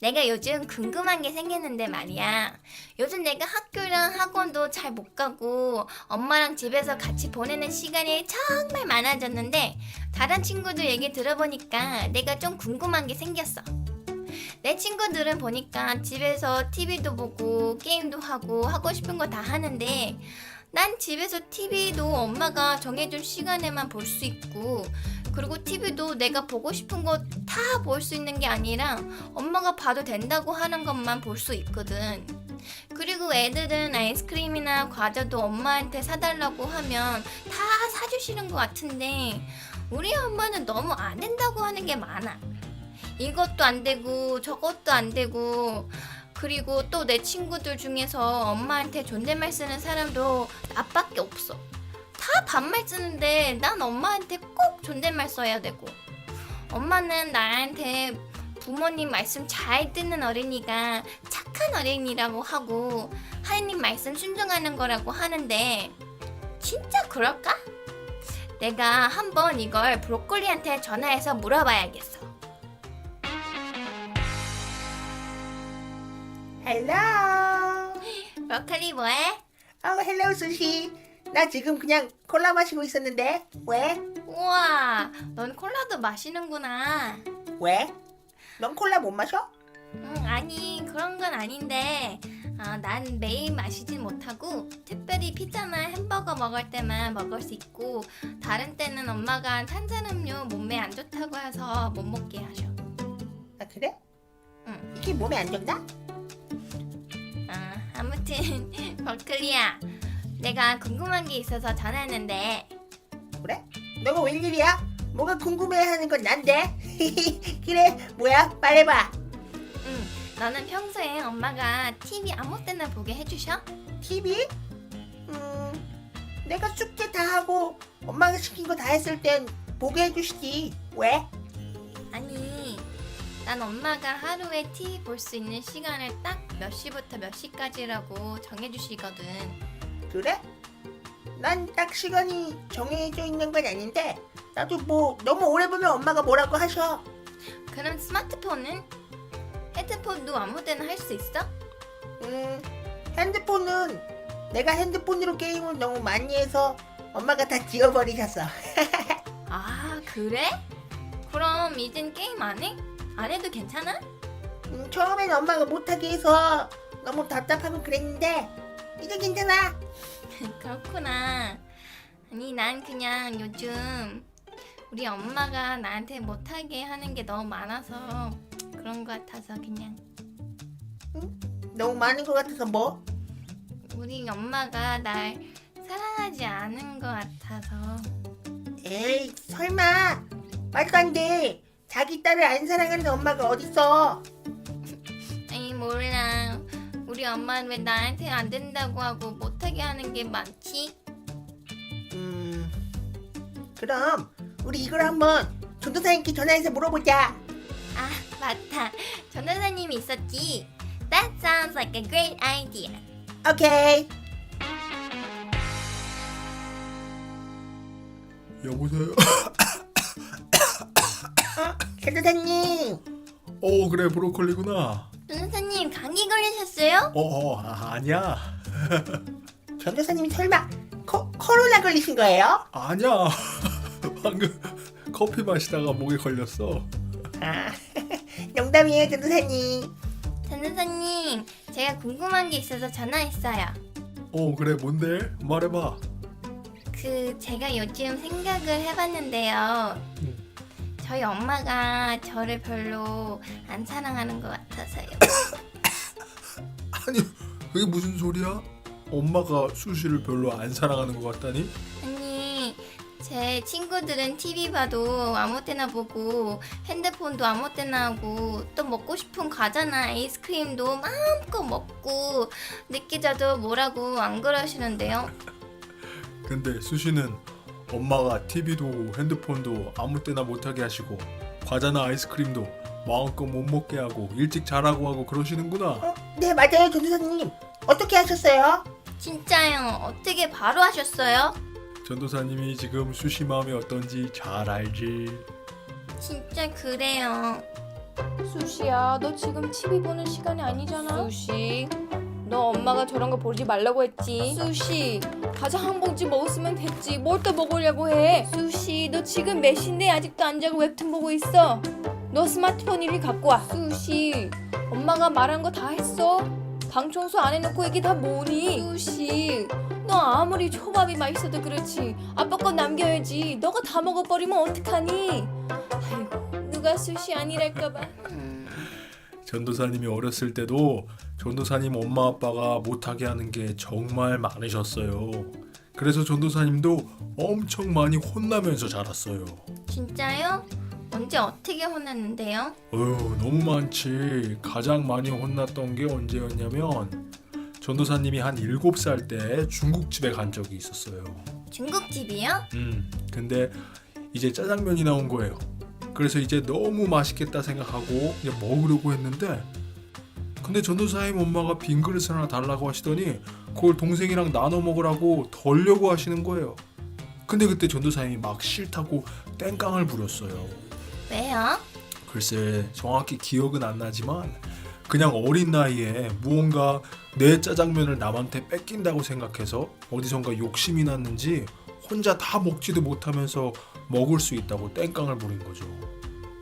내가 요즘 궁금한 게 생겼는데 말이야. 요즘 내가 학교랑 학원도 잘 못 가고 엄마랑 집에서 같이 보내는 시간이 정말 많아졌는데 다른 친구들 얘기 들어보니까 내가 좀 궁금한 게 생겼어. 내 친구들은 보니까 집에서 TV도 보고 게임도 하고 하고 싶은 거 다 하는데 난 집에서 TV도 엄마가 정해준 시간에만 볼 수 있고 그리고 TV도 내가 보고 싶은 거 다 볼 수 있는 게 아니라 엄마가 봐도 된다고 하는 것만 볼 수 있거든. 그리고 애들은 아이스크림이나 과자도 엄마한테 사달라고 하면 다 사주시는 것 같은데 우리 엄마는 너무 안 된다고 하는 게 많아. 이것도 안 되고 저것도 안 되고 그리고 또 내 친구들 중에서 엄마한테 존댓말 쓰는 사람도 나밖에 없어. 다 반말 쓰는데 난 엄마한테 꼭 존댓말 써야 되고 엄마는 나한테 부모님 말씀 잘 듣는 어린이가 착한 어린이라고 하고 하느님 말씀 순종하는 거라고 하는데 진짜 그럴까? 내가 한번 이걸 브로콜리한테 전화해서 물어봐야겠어. 헬로. 브로콜리 뭐해? 어, 헬로 수시. 나 지금 그냥 콜라 마시고 있었는데 왜? 우와, 넌 콜라도 마시는구나. 왜? 넌 콜라 못 마셔? 음, 아니 그런 건 아닌데 아, 난 매일 마시진 못하고 특별히 피자나 햄버거 먹을 때만 먹을 수 있고 다른 때는 엄마가 탄산음료 몸에 안 좋다고 해서 못 먹게 하셔. 아 그래? 응. 이게 몸에 안 좋나? 아, 아무튼 버클리야, 내가 궁금한 게 있어서 전화했는데 그래? 너가 웬일이야? 뭐가 궁금해하는 건 난데. 그래 뭐야? 말해봐. 응, 너는 평소에 엄마가 TV 아무 때나 보게 해주셔? TV? 음, 내가 숙제 다 하고 엄마가 시킨 거 다 했을 땐 보게 해주시지. 왜? 아니, 난 엄마가 하루에 TV 볼 수 있는 시간을 딱 몇 시부터 몇 시까지라고 정해주시거든. 그래? 난 딱 시간이 정해져 있는 건 아닌데 나도 뭐 너무 오래 보면 엄마가 뭐라고 하셔. 그럼 스마트폰은? 헤드폰도 아무 때나 할 수 있어? 음, 핸드폰은 내가 핸드폰으로 게임을 너무 많이 해서 엄마가 다 지워버리셨어. 아, 그래? 그럼 이젠 게임 안 해? 안 해도 괜찮아? 음, 처음엔 엄마가 못하게 해서 너무 답답하고 그랬는데 이제 괜찮아. 그렇구나. 아니, 난 그냥 요즘 우리 엄마가 나한테 못하게 하는 게 너무 많아서 그런 것 같아서 그냥 너무 많은 것 같아서 뭐? 우리 엄마가 날 사랑하지 않은 것 같아서 에이 설마 말도 안 돼. 자기 딸을 안 사랑하는 엄마가 어딨어? 아니 몰라 우리 엄마는 왜 나한테 안 된다고 하고 못하게 하는 게 많지? 음, 그럼 우리 이걸 한번 전도사님께 전화해서 물어보자. 아 맞다 전도사님이 있었지 That sounds like a great idea 오케이. 여보세요? 전도사님. 어 그래 브로콜리구나 전도사님 감기 걸리셨어요? 어 어 아, 아니야 전도사님이 설마 코, 코로나 걸리신 거예요? 아니야 방금 커피 마시다가 목에 걸렸어 아, 농담이에요, 전도사님. 전도사님 제가 궁금한 게 있어서 전화했어요 어 그래 뭔데? 말해봐 그 제가 요즘 생각을 해봤는데요 응. 저희 엄마가 저를 별로 안 사랑하는 것 같아서요 아니 그게 무슨 소리야? 엄마가 수시를 별로 안 사랑하는 것 같다니? 아니 제 친구들은 TV 봐도 아무 때나 보고 핸드폰도 아무 때나 하고 또 먹고 싶은 과자나 아이스크림도 마음껏 먹고 늦게 자도 뭐라고 안 그러시는데요 근데 수시는 엄마가 TV도 핸드폰도 아무 때나 못하게 하시고 과자나 아이스크림도 마음껏 못 먹게 하고 일찍 자라고 하고 그러시는구나 어, 네, 맞아요, 전도사님. 어떻게 하셨어요? 진짜요 어떻게 바로 하셨어요? 전도사님이 지금 수시 마음이 어떤지 잘 알지 진짜 그래요. 수시야, 너 지금 TV 보는 시간이 아니잖아. 수시, 너 엄마가 저런 거 보지 말라고 했지. 수시, 과자 한 봉지 먹었으면 됐지. 뭘 또 먹으려고 해? 수시, 너 지금 몇 시인데 아직도 안 자고 웹툰 보고 있어? 너 스마트폰 이리 갖고 와. 수시, 엄마가 말한 거 다 했어? 방 청소 안 해놓고 이게 다 뭐니? 수시, 너 아무리 초밥이 맛있어도 그렇지. 아빠 거 남겨야지. 너가 다 먹어버리면 어떡하니? 아이고, 누가 수시 아니랄까봐. 전도사님이 어렸을 때도 전도사님 엄마 아빠가 못하게 하는 게 정말 많으셨어요. 그래서 전도사님도 엄청 많이 혼나면서 자랐어요. 진짜요? 언제 어떻게 혼났는데요? 어휴 너무 많지. 가장 많이 혼났던 게 언제였냐면 전도사님이 한 7살 때 중국집에 간 적이 있었어요. 중국집이요? 음, 근데 이제 짜장면이 나온 거예요. 그래서 이제 너무 맛있겠다 생각하고 이제 먹으려고 했는데 근데 전도사님 엄마가 빈 그릇을 하나 달라고 하시더니 그걸 동생이랑 나눠 먹으라고 덜려고 하시는 거예요. 근데 그때 전도사님이 막 싫다고 땡깡을 부렸어요. 왜요? 글쎄 정확히 기억은 안 나지만 그냥 어린 나이에 무언가 내 짜장면을 남한테 뺏긴다고 생각해서 어디선가 욕심이 났는지 혼자 다 먹지도 못하면서 먹을 수 있다고 땡깡을 부린 거죠.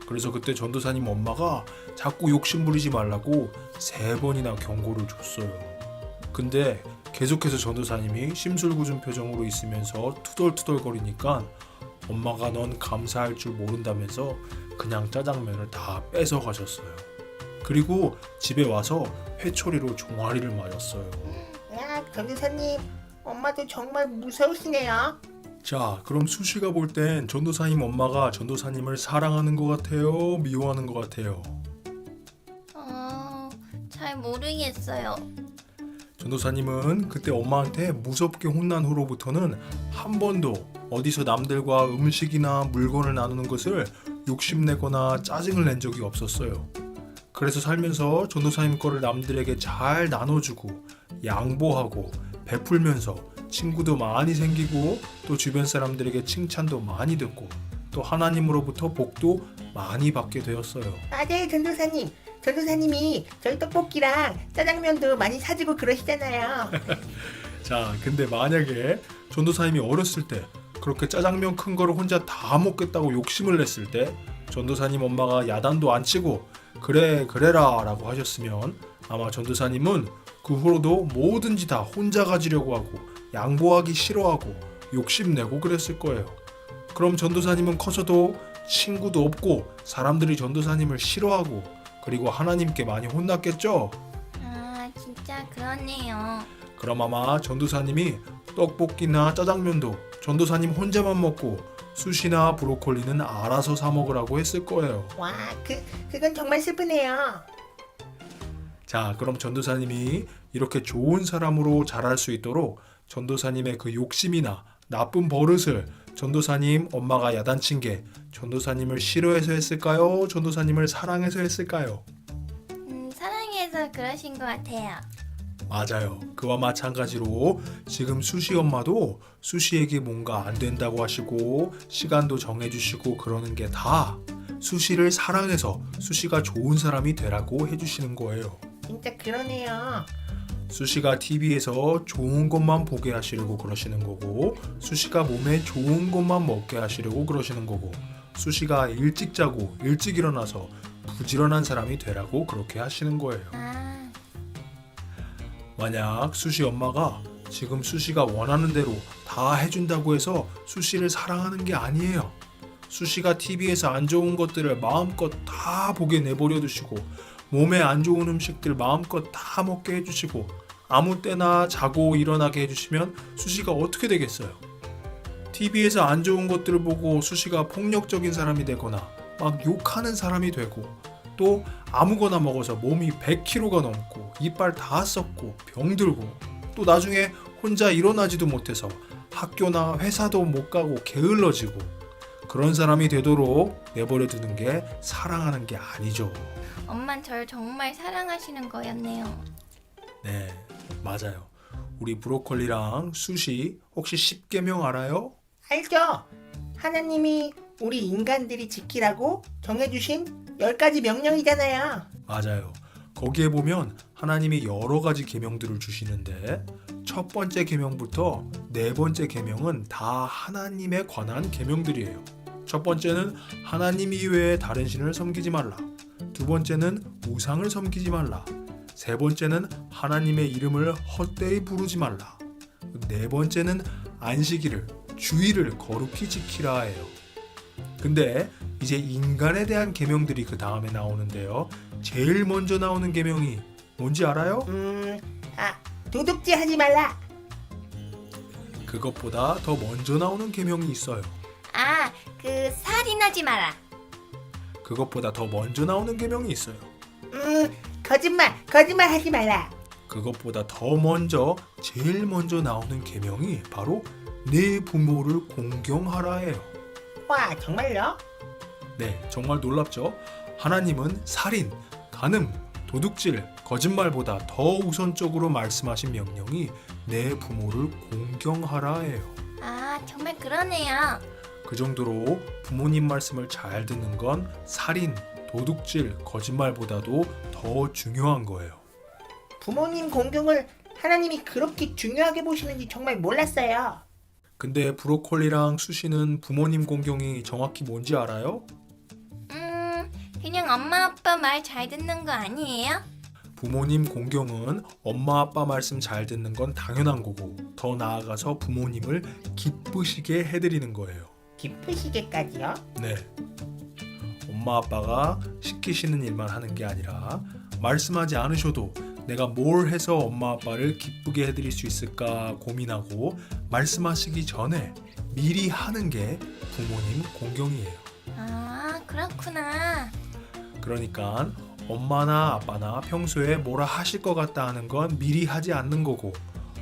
그래서 그때 전도사님 엄마가 자꾸 욕심 부리지 말라고 세 번이나 경고를 줬어요. 근데 계속해서 전도사님이 심술궂은 표정으로 있으면서 투덜투덜거리니까 엄마가 넌 감사할 줄 모른다면서 그냥 짜장면을 다 뺏어 가셨어요. 그리고 집에 와서 회초리로 종아리를 맞았어요. 야, 전도사님, 엄마도 정말 무서우시네요. 자, 그럼 수시가 볼 땐 전도사님 엄마가 전도사님을 사랑하는 것 같아요, 미워하는 것 같아요. 어, 잘 모르겠어요. 전도사님은 그때 엄마한테 무섭게 혼난 후로부터는 한 번도 어디서 남들과 음식이나 물건을 나누는 것을 욕심내거나 짜증을 낸 적이 없었어요. 그래서 살면서 전도사님 거를 남들에게 잘 나눠주고 양보하고 베풀면서 친구도 많이 생기고 또 주변 사람들에게 칭찬도 많이 듣고 또 하나님으로부터 복도 많이 받게 되었어요. 맞아요, 전도사님. 전도사님이 저희 떡볶이랑 짜장면도 많이 사주고 그러시잖아요. 자, 근데 만약에 전도사님이 어렸을 때 그렇게 짜장면 큰 거를 혼자 다 먹겠다고 욕심을 냈을 때 전도사님 엄마가 야단도 안 치고 그래 그래라 라고 하셨으면 아마 전도사님은 그 후로도 뭐든지 다 혼자 가지려고 하고 양보하기 싫어하고 욕심내고 그랬을 거예요. 그럼 전도사님은 커서도 친구도 없고 사람들이 전도사님을 싫어하고 그리고 하나님께 많이 혼났겠죠? 아, 진짜 그렇네요. 그럼 아마 전도사님이 떡볶이나 짜장면도 전도사님 혼자만 먹고 수시나 브로콜리는 알아서 사 먹으라고 했을 거예요. 와, 그, 그건 정말 슬프네요. 자, 그럼 전도사님이 이렇게 좋은 사람으로 자랄 수 있도록 전도사님의 그 욕심이나 나쁜 버릇을 전도사님 엄마가 야단친 게 전도사님을 싫어해서 했을까요? 전도사님을 사랑해서 했을까요? 음, 사랑해서 그러신 것 같아요. 맞아요. 그와 마찬가지로 지금 수시 엄마도 수시에게 뭔가 안 된다고 하시고 시간도 정해주시고 그러는 게 다 수시를 사랑해서 수시가 좋은 사람이 되라고 해주시는 거예요. 진짜 그러네요. 수시가 TV에서 좋은 것만 보게 하시려고 그러시는 거고 수시가 몸에 좋은 것만 먹게 하시려고 그러시는 거고 수시가 일찍 자고 일찍 일어나서 부지런한 사람이 되라고 그렇게 하시는 거예요. 아, 만약 수시 엄마가 지금 수시가 원하는 대로 다 해준다고 해서 수시를 사랑하는 게 아니에요. 수시가 TV에서 안 좋은 것들을 마음껏 다 보게 내버려 두시고 몸에 안 좋은 음식들 마음껏 다 먹게 해주시고 아무 때나 자고 일어나게 해주시면 수시가 어떻게 되겠어요? TV에서 안 좋은 것들을 보고 수시가 폭력적인 사람이 되거나 막 욕하는 사람이 되고 또 아무거나 먹어서 몸이 100kg가 넘고 이빨 다 썩고 병들고 또 나중에 혼자 일어나지도 못해서 학교나 회사도 못 가고 게을러지고 그런 사람이 되도록 내버려 두는 게 사랑하는 게 아니죠. 엄만 저를 정말 사랑하시는 거였네요. 네, 맞아요. 우리 브로콜리랑 수시 혹시 10계명 알아요? 알죠? 하나님이 우리 인간들이 지키라고 정해주신 열 가지 명령이잖아요. 맞아요. 거기에 보면 하나님이 여러 가지 계명들을 주시는데 첫 번째 계명부터 네 번째 계명은 다 하나님에 관한 계명들이에요. 첫 번째는 하나님 이외에 다른 신을 섬기지 말라. 두 번째는 우상을 섬기지 말라. 세 번째는 하나님의 이름을 헛되이 부르지 말라. 네 번째는 안식일을 주일을 거룩히 지키라예요. 근데 이제 인간에 대한 계명들이 그 다음에 나오는데요. 제일 먼저 나오는 계명이 뭔지 알아요? 음, 아, 도둑질 하지 말라. 그것보다 더 먼저 나오는 계명이 있어요. 아, 그 살인하지 마라. 그것보다 더 먼저 나오는 계명이 있어요. 음, 거짓말, 거짓말 하지 말라. 그것보다 더 먼저 제일 먼저 나오는 계명이 바로 내 부모를 공경하라예요. 와, 정말요? 네, 정말 놀랍죠? 하나님은 살인, 간음, 도둑질, 거짓말보다 더 우선적으로 말씀하신 명령이 내 부모를 공경하라예요. 아, 정말 그러네요. 그 정도로 부모님 말씀을 잘 듣는 건 살인, 도둑질, 거짓말보다도 더 중요한 거예요. 부모님 공경을 하나님이 그렇게 중요하게 보시는지 정말 몰랐어요. 근데 브로콜리랑 수시는 부모님 공경이 정확히 뭔지 알아요? 음, 그냥 엄마 아빠 말 잘 듣는 거 아니에요? 부모님 공경은 엄마 아빠 말씀 잘 듣는 건 당연한 거고 더 나아가서 부모님을 기쁘시게 해드리는 거예요. 기쁘시게까지요? 네. 엄마 아빠가 시키시는 일만 하는 게 아니라 말씀하지 않으셔도 내가 뭘 해서 엄마 아빠를 기쁘게 해드릴 수 있을까 고민하고 말씀하시기 전에 미리 하는 게 부모님 공경이에요. 아, 그렇구나. 그러니까 엄마나 아빠나 평소에 뭐라 하실 것 같다 하는 건 미리 하지 않는 거고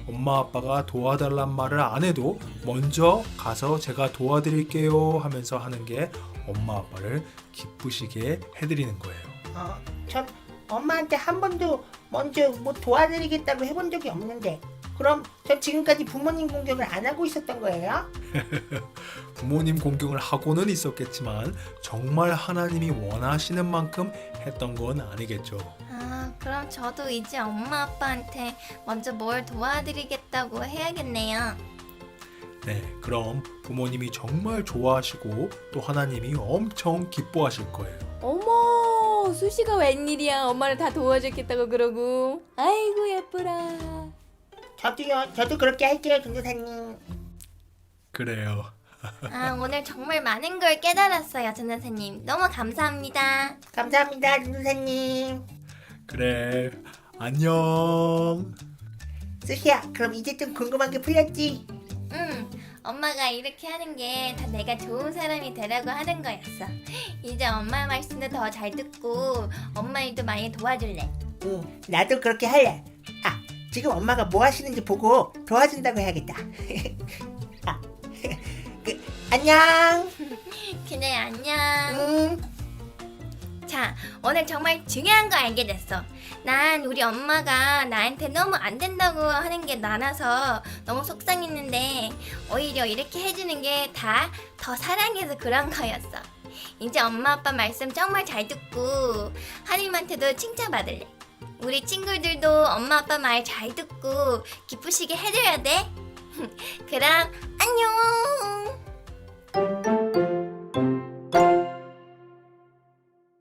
엄마 아빠가 도와달란 말을 안 해도 먼저 가서 제가 도와드릴게요 하면서 하는 게 엄마 아빠를 기쁘시게 해드리는 거예요. 어, 전 엄마한테 한 번도 먼저 뭐 도와드리겠다고 해본 적이 없는데 그럼 전 지금까지 부모님 공경을 안 하고 있었던 거예요? 부모님 공경을 하고는 있었겠지만 정말 하나님이 원하시는 만큼 했던 건 아니겠죠. 아, 그럼 저도 이제 엄마 아빠한테 먼저 뭘 도와드리겠다고 해야겠네요. 네, 그럼 부모님이 정말 좋아하시고 또 하나님이 엄청 기뻐하실 거예요. 어머, 수시가 웬일이야? 엄마를 다 도와줬겠다고 그러고. 아이고 예쁘라. 저도요. 저도 그렇게 할게요, 전도사님. 그래요. 아, 오늘 정말 많은 걸 깨달았어요, 전 선생님. 너무 감사합니다. 감사합니다, 전도사님. 그래. 안녕. 스시야, 그럼 이제 좀 궁금한 게 풀렸지? 응, 엄마가 이렇게 하는 게 다 내가 좋은 사람이 되라고 하는 거였어. 이제 엄마 말씀도 더 잘 듣고 엄마 일도 많이 도와줄래. 응, 나도 그렇게 할래. 아, 지금 엄마가 뭐 하시는지 보고 도와준다고 해야겠다. 아, 그, 안녕. 그래, 안녕. 음, 자, 오늘 정말 중요한 거 알게 됐어. 난 우리 엄마가 나한테 너무 안 된다고 하는 게 많아서 너무 속상했는데 오히려 이렇게 해주는 게 다 더 사랑해서 그런 거였어. 이제 엄마 아빠 말씀 정말 잘 듣고 하나님한테도 칭찬받을래. 우리 친구들도 엄마 아빠 말 잘 듣고 기쁘시게 해줘야 돼. 그럼 안녕.